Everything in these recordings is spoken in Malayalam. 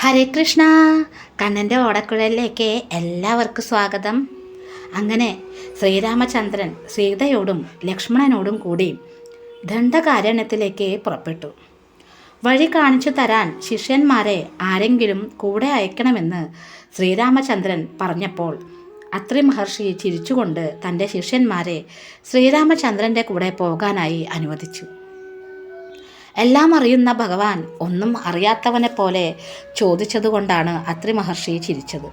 ഹരേ കൃഷ്ണ. കണ്ണന്റെ ഓടക്കുഴലിലേക്ക് എല്ലാവർക്കും സ്വാഗതം. അങ്ങനെ ശ്രീരാമചന്ദ്രൻ സീതയോടും ലക്ഷ്മണനോടും കൂടി ദണ്ഡകാരണ്യത്തിലേക്ക് പുറപ്പെട്ടു. വഴി കാണിച്ചു തരാൻ ശിഷ്യന്മാരെ ആരെങ്കിലും കൂടെ അയക്കണമെന്ന് ശ്രീരാമചന്ദ്രൻ പറഞ്ഞപ്പോൾ അത്രി മഹർഷി ചിരിച്ചുകൊണ്ട് തന്റെ ശിഷ്യന്മാരെ ശ്രീരാമചന്ദ്രന്റെ കൂടെ പോകാനായി അനുവദിച്ചു. എല്ലാം അറിയുന്ന ഭഗവാൻ ഒന്നും അറിയാത്തവനെ പോലെ ചോദിച്ചതുകൊണ്ടാണ് അത്രി മഹർഷി ചിരിച്ചത്.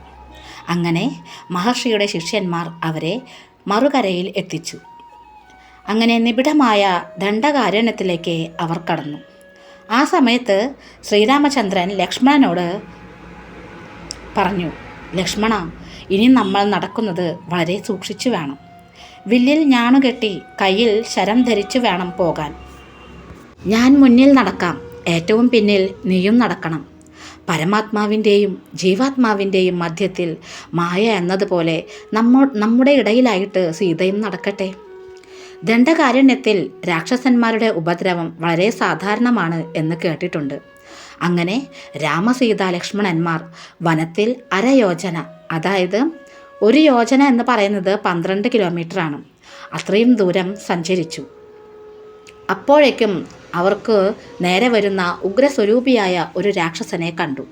അങ്ങനെ മഹർഷിയുടെ ശിഷ്യന്മാർ അവരെ മറുകരയിൽ എത്തിച്ചു. അങ്ങനെ നിബിഡമായ ദണ്ഡകാരണ്യത്തിലേക്ക് അവർ കടന്നു. ആ സമയത്ത് ശ്രീരാമചന്ദ്രൻ ലക്ഷ്മണനോട് പറഞ്ഞു ലക്ഷ്മണ ഇനി നമ്മൾ നടക്കുന്നത് വളരെ സൂക്ഷിച്ചു വേണം. വില്ലിൽ ഞാണുകെട്ടി കയ്യിൽ ശരം ധരിച്ചു വേണം പോകാൻ. ഞാൻ മുന്നിൽ നടക്കാം. ഏറ്റവും പിന്നിൽ നീയും നടക്കണം. പരമാത്മാവിന്റെയും ജീവാത്മാവിന്റെയും മധ്യത്തിൽ മായ എന്നതുപോലെ നമ്മ നമ്മുടെ ഇടയിലായിട്ട് സീതയും നടക്കട്ടെ. ദണ്ഡകാരണ്യത്തിൽ രാക്ഷസന്മാരുടെ ഉപദ്രവം വളരെ സാധാരണമാണ് എന്ന് കേട്ടിട്ടുണ്ട്. അങ്ങനെ രാമസീത ലക്ഷ്മണന്മാർ വനത്തിൽ അരയോജന അതായത് ഒരു യോജന എന്ന് പറയുന്നത് പന്ത്രണ്ട് കിലോമീറ്ററാണ്. അത്രയും ദൂരം സഞ്ചരിച്ചു. അപ്പോഴേക്കും അവർക്ക് നേരെ വരുന്ന ഉഗ്രസ്വരൂപിയായ ഒരു രാക്ഷസനെ കണ്ടു.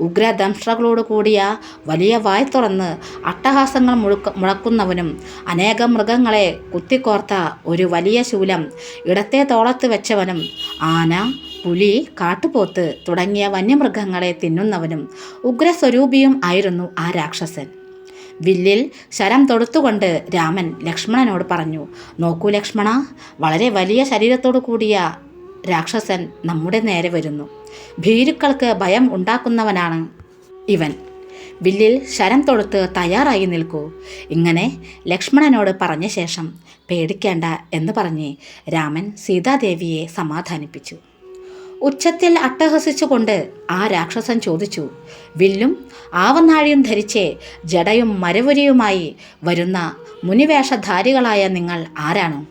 ഉഗ്രദംഷ്ട്രകളോട് കൂടിയ വലിയ വായ് തുറന്ന് അട്ടഹാസങ്ങൾ മുഴുക്ക മുഴക്കുന്നവനും അനേകം മൃഗങ്ങളെ കുത്തിക്കോർത്ത ഒരു വലിയ ശൂലം ഇടത്തെ തോളത്ത് വെച്ചവനും ആന പുലി കാട്ടുപോത്ത് തുടങ്ങിയ വന്യമൃഗങ്ങളെ തിന്നുന്നവനും ഉഗ്രസ്വരൂപിയും ആയിരുന്നു ആ രാക്ഷസൻ. വില്ലിൽ ശരം തൊടുത്തുകൊണ്ട് രാമൻ ലക്ഷ്മണനോട് പറഞ്ഞു നോക്കൂ ലക്ഷ്മണ വളരെ വലിയ ശരീരത്തോടു കൂടിയ രാക്ഷസൻ നമ്മുടെ നേരെ വരുന്നു. ഭീരുക്കൾക്ക് ഭയം ഉണ്ടാക്കുന്നവനാണ് ഇവൻ. വില്ലിൽ ശരം തൊടുത്ത് തയ്യാറായി നിൽക്കൂ. ഇങ്ങനെ ലക്ഷ്മണനോട് പറഞ്ഞ ശേഷം പേടിക്കേണ്ട എന്ന് പറഞ്ഞ് രാമൻ സീതാദേവിയെ സമാധാനിപ്പിച്ചു. ഉച്ചത്തിൽ അട്ടഹസിച്ചുകൊണ്ട് ആ രാക്ഷസൻ ചോദിച്ചു വില്ലും ആവനാഴിയും ധരിച്ച് ജടയും മരവുരിയുമായി വരുന്ന മുനിവേഷധാരികളായ നിങ്ങൾ ആരാണ്?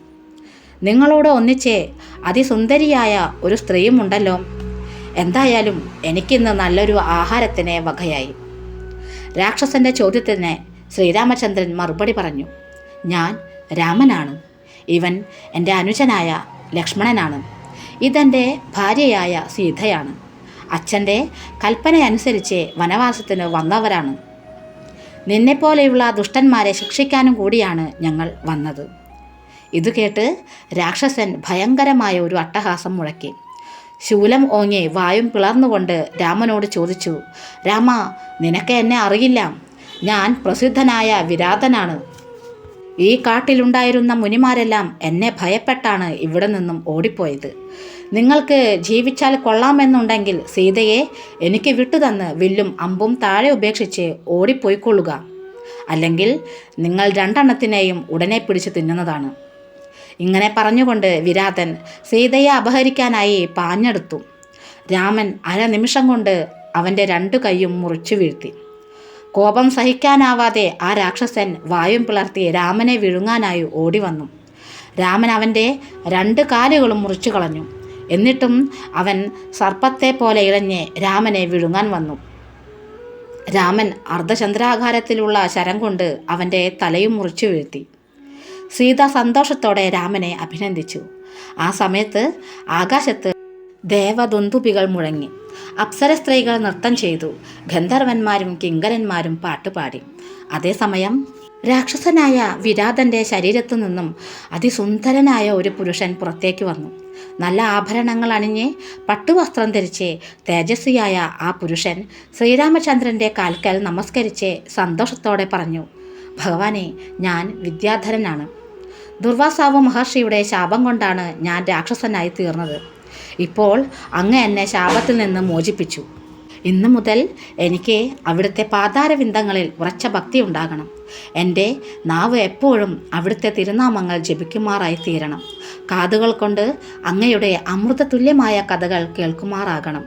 നിങ്ങളോട് ഒന്നിച്ച് അതിസുന്ദരിയായ ഒരു സ്ത്രീയും ഉണ്ടല്ലോ. എന്തായാലും എനിക്കിന്ന് നല്ലൊരു ആഹാരത്തിന് വകയായി. രാക്ഷസന്റെ ചോദ്യത്തിന് ശ്രീരാമചന്ദ്രൻ മറുപടി പറഞ്ഞു ഞാൻ രാമനാണ്. ഇവൻ എന്റെ അനുജനായ ലക്ഷ്മണനാണ്. ഇതെന്റെ ഭാര്യയായ സീതയാണ്. അച്ഛന്റെ കൽപ്പനയനുസരിച്ച് വനവാസത്തിന് വന്നവരാണ്. നിന്നെപ്പോലെയുള്ള ദുഷ്ടന്മാരെ ശിക്ഷിക്കാനും കൂടിയാണ് ഞങ്ങൾ വന്നത്. ഇത് കേട്ട് രാക്ഷസൻ ഭയങ്കരമായ ഒരു അട്ടഹാസം മുഴക്കി. ശൂലം ഓങ്ങി വായും പിളർന്നുകൊണ്ട് രാമനോട് ചോദിച്ചു രാമ നിനക്ക് എന്നെ അറിയില്ല. ഞാൻ പ്രസിദ്ധനായ വിരാതനാണ്. ഈ കാട്ടിലുണ്ടായിരുന്ന മുനിമാരെല്ലാം എന്നെ ഭയപ്പെട്ടാണ് ഇവിടെ നിന്നും ഓടിപ്പോയത്. നിങ്ങൾക്ക് ജീവിച്ചാൽ കൊള്ളാമെന്നുണ്ടെങ്കിൽ സീതയെ എനിക്ക് വിട്ടുതന്ന് വില്ലും അമ്പും താഴെ ഉപേക്ഷിച്ച് ഓടിപ്പോയിക്കൊള്ളുക. അല്ലെങ്കിൽ നിങ്ങൾ രണ്ടെണ്ണത്തിനെയും ഉടനെ പിടിച്ച് തിന്നുന്നതാണ്. ഇങ്ങനെ പറഞ്ഞുകൊണ്ട് വിരാതൻ സീതയെ അപഹരിക്കാനായി പാഞ്ഞെടുത്തു. രാമൻ അര നിമിഷം കൊണ്ട് അവന്റെ രണ്ടു കൈയും മുറിച്ചു വീഴ്ത്തി. കോപം സഹിക്കാനാവാതെ ആ രാക്ഷസൻ വായും പിളർത്തി രാമനെ വിഴുങ്ങാനായി ഓടി വന്നു രാമൻ അവന്റെ രണ്ട് കാലുകളും മുറിച്ചു കളഞ്ഞു. എന്നിട്ടും അവൻ സർപ്പത്തെ പോലെ ഇഴഞ്ഞ് രാമനെ വിഴുങ്ങാൻ വന്നു. രാമൻ അർദ്ധചന്ദ്രാകാരത്തിലുള്ള ശരം കൊണ്ട് അവന്റെ തലയും മുറിച്ചു വീഴ്ത്തി. സീത സന്തോഷത്തോടെ രാമനെ അഭിനന്ദിച്ചു. ആ സമയത്ത് ആകാശത്ത് ദേവദുന്തുപികൾ മുഴങ്ങി. അപ്സര സ്ത്രീകൾ നൃത്തം ചെയ്തു. ഗന്ധർവന്മാരും കിങ്കരന്മാരും പാട്ടുപാടി അതേസമയം രാക്ഷസനായ വിരാതന്റെ ശരീരത്തു നിന്നും അതിസുന്ദരനായ ഒരു പുരുഷൻ പുറത്തേക്ക് വന്നു. നല്ല ആഭരണങ്ങൾ അണിഞ്ഞ് പട്ടുവസ്ത്രം ധരിച്ച് തേജസ്വിയായ ആ പുരുഷൻ ശ്രീരാമചന്ദ്രന്റെ കാൽക്കൽ നമസ്കരിച്ച് സന്തോഷത്തോടെ പറഞ്ഞു ഭഗവാനെ ഞാൻ വിദ്യാധരനാണ്. ദുർവാസാവ് മഹർഷിയുടെ ശാപം കൊണ്ടാണ് ഞാൻ രാക്ഷസനായി തീർന്നത്. ഇപ്പോൾ അങ്ങ് എന്നെ ശാപത്തിൽ നിന്ന് മോചിപ്പിച്ചു. ഇന്നു മുതൽ എനിക്ക് അവിടുത്തെ പാതാരവിന്ദങ്ങളിൽ ഉറച്ച ഭക്തി ഉണ്ടാകണം. എന്റെ നാവ് എപ്പോഴും അവിടുത്തെ തിരുനാമങ്ങൾ ജപിക്കുമാറായി തീരണം. കാതുകൾ കൊണ്ട് അങ്ങയുടെ അമൃതതുല്യമായ കഥകൾ കേൾക്കുമാറാകണം.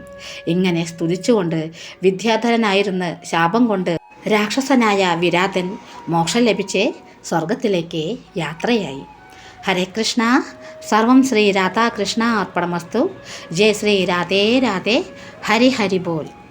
ഇങ്ങനെ സ്തുതിച്ചുകൊണ്ട് വിദ്യാധരനായിരുന്ന് ശാപം കൊണ്ട് രാക്ഷസനായ വിരാതൻ മോക്ഷം ലഭിച്ച് സ്വർഗത്തിലേക്ക് യാത്രയായി. ഹരേ കൃഷ്ണ सर्व श्री राधा कृष्ण अर्पणमस्तु जय श्री राधे राधे। हरि हरि बोल।